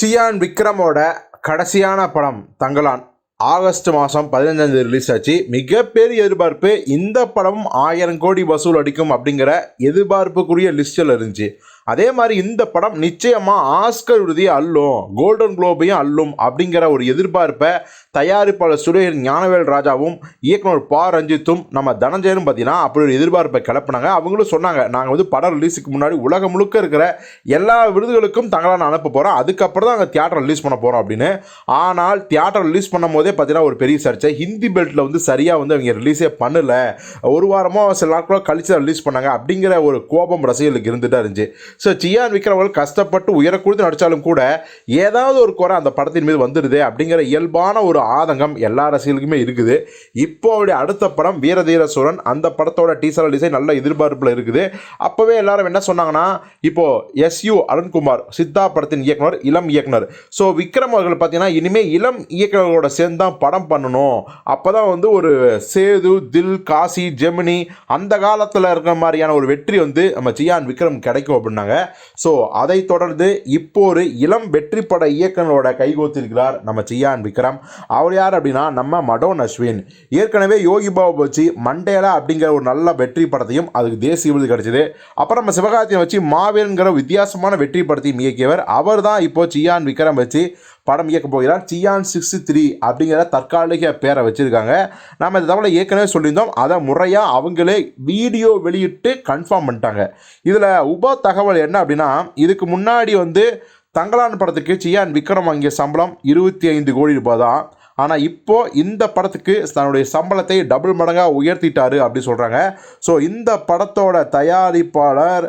Cyan விக்ரமோட கடைசியான படம் Thangalaan. August மாதம் பதினஞ்சாம் தேதி ரிலீஸ் ஆச்சு. மிகப்பெரிய எதிர்பார்ப்பு இந்த படமும் ஆயிரம் கோடி வசூல் அடிக்கும் அப்படிங்கிற எதிர்பார்ப்புக்குரிய லிஸ்டில் இருந்துச்சு. அதே மாதிரி இந்த படம் நிச்சயமாக ஆஸ்கர் விருதியை அள்ளும் கோல்டன் குளோபையும் அள்ளும் அப்படிங்கிற ஒரு எதிர்பார்ப்பை தயாரிப்பாளர் சுரேஷ் ஞானவேல் ராஜாவும் இயக்குனர் பா. ரஞ்சித்தும் நம்ம தனஞ்சயனும் பார்த்தீங்கன்னா அப்படி ஒரு எதிர்பார்ப்பை கிளப்பினாங்க. அவங்களும் சொன்னாங்க நாங்கள் வந்து படம் ரிலீஸுக்கு முன்னாடி உலகம் முழுக்க இருக்கிற எல்லா விருதுகளுக்கும் தங்களான அனுப்ப போகிறோம் அதுக்கப்புறம் தான் அங்கே தியேட்டர் ரிலீஸ் பண்ண போகிறோம் அப்படின்னு. ஆனால் தியேட்டர் ரிலீஸ் பண்ணும் போதே பார்த்தீங்கன்னா ஒரு பெரிய சர்ச்சை. ஹிந்தி பெல்ட்டில் வந்து சரியாக வந்து அவங்க ரிலீஸே பண்ணல. ஒரு வாரமோ சில நாட்களோ கழிச்சு ரிலீஸ் பண்ணாங்க அப்படிங்கிற ஒரு கோபம் ரசிகர்களுக்கு இருந்துகிட்டே இருந்துச்சு. ஸோ சியான் விக்ரம் அவர்கள் கஷ்டப்பட்டு உயர நடித்தாலும் கூட ஏதாவது ஒரு குறை அந்த படத்தின் மீது வந்துடுது அப்படிங்கிற இயல்பான ஒரு ஆதங்கம் எல்லா அரசியலுக்குமே இருக்குது. இப்போ அவருடைய அடுத்த படம் வீரதீர சூரன் அந்த படத்தோட டீசர் டிசைன் நல்ல எதிர்பார்ப்பில் இருக்குது. அப்போவே எல்லாரும் என்ன சொன்னாங்கன்னா இப்போது எஸ்யு அருண்குமார் சித்தா படத்தின் இயக்குனர் இளம் இயக்குனர். ஸோ விக்ரம் அவர்கள் பார்த்தீங்கன்னா இனிமேல் இளம் இயக்குநர்களோட சேர்ந்து தான் படம் பண்ணணும். அப்போ தான் வந்து ஒரு சேது தில் காசி ஜெமினி அந்த காலத்தில் இருக்கிற மாதிரியான ஒரு வெற்றி வந்து நம்ம ஜியான் விக்ரம் கிடைக்கும் அப்படின்னாங்க. ஸோ அதை தொடர்ந்து இப்போ ஒரு இளம் வெற்றி பட இயக்குனரோட கைகோத்திருக்கிறார் நம்ம சியான் விக்ரம். அவர் யார் அப்படின்னா நம்ம மடோன் அஸ்வின். ஏற்கனவே யோகி பாபு வச்சு மண்டேலா அப்படிங்கிற ஒரு நல்ல வெற்றி படத்தையும் அதுக்கு தேசிய விருது கிடைச்சது. அப்புறம் நம்ம சிவகார்த்தியை வச்சு மாவீரன்கிற வித்தியாசமான வெற்றி படத்தையும் இயக்கியவர் அவர் தான் இப்போ சியான் விக்ரம் வச்சு படம் இயக்க போகிறார் சியான் சிக்ஸ்டி த்ரீ அப்படிங்கிற தற்காலிக பேரை வச்சுருக்காங்க. நம்ம இந்த தகவலை ஏற்கனவே சொல்லியிருந்தோம். அதை முறையாக அவங்களே வீடியோ வெளியிட்டு கன்ஃபார்ம் பண்ணிட்டாங்க. இதில் உப தகவல் என்ன அப்படின்னா இதுக்கு முன்னாடி வந்து தங்கலான் படத்துக்கு சியான் விக்ரம் வாங்கிய சம்பளம் இருபத்தி ஐந்து கோடி ரூபாய் தான். ஆனால் இப்போது இந்த படத்துக்கு தன்னுடைய சம்பளத்தை டபுள் மடங்காக உயர்த்திட்டாரு அப்படி சொல்கிறாங்க ஸோ இந்த படத்தோட தயாரிப்பாளர்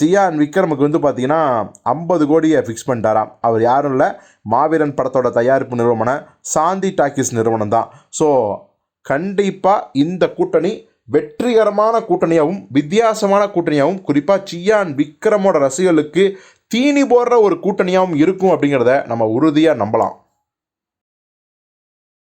சியான் விக்ரமுக்கு வந்து பார்த்தீங்கன்னா ஐம்பது கோடியை ஃபிக்ஸ் பண்ணிட்டாராம். அவர் யாரும் இல்லை. மாவீரன் படத்தோட தயாரிப்பு நிறுவனம் சாந்தி டாக்கீஸ் நிறுவனம் தான். ஸோ கண்டிப்பாக இந்த கூட்டணி வெற்றிகரமான கூட்டணியாகவும் வித்தியாசமான கூட்டணியாகவும் குறிப்பாக சியான் விக்ரமோட ரசிகர்களுக்கு தீனி போடுற ஒரு கூட்டணியாகவும் இருக்கும் அப்படிங்கிறத நம்ம உறுதியாக நம்பலாம்.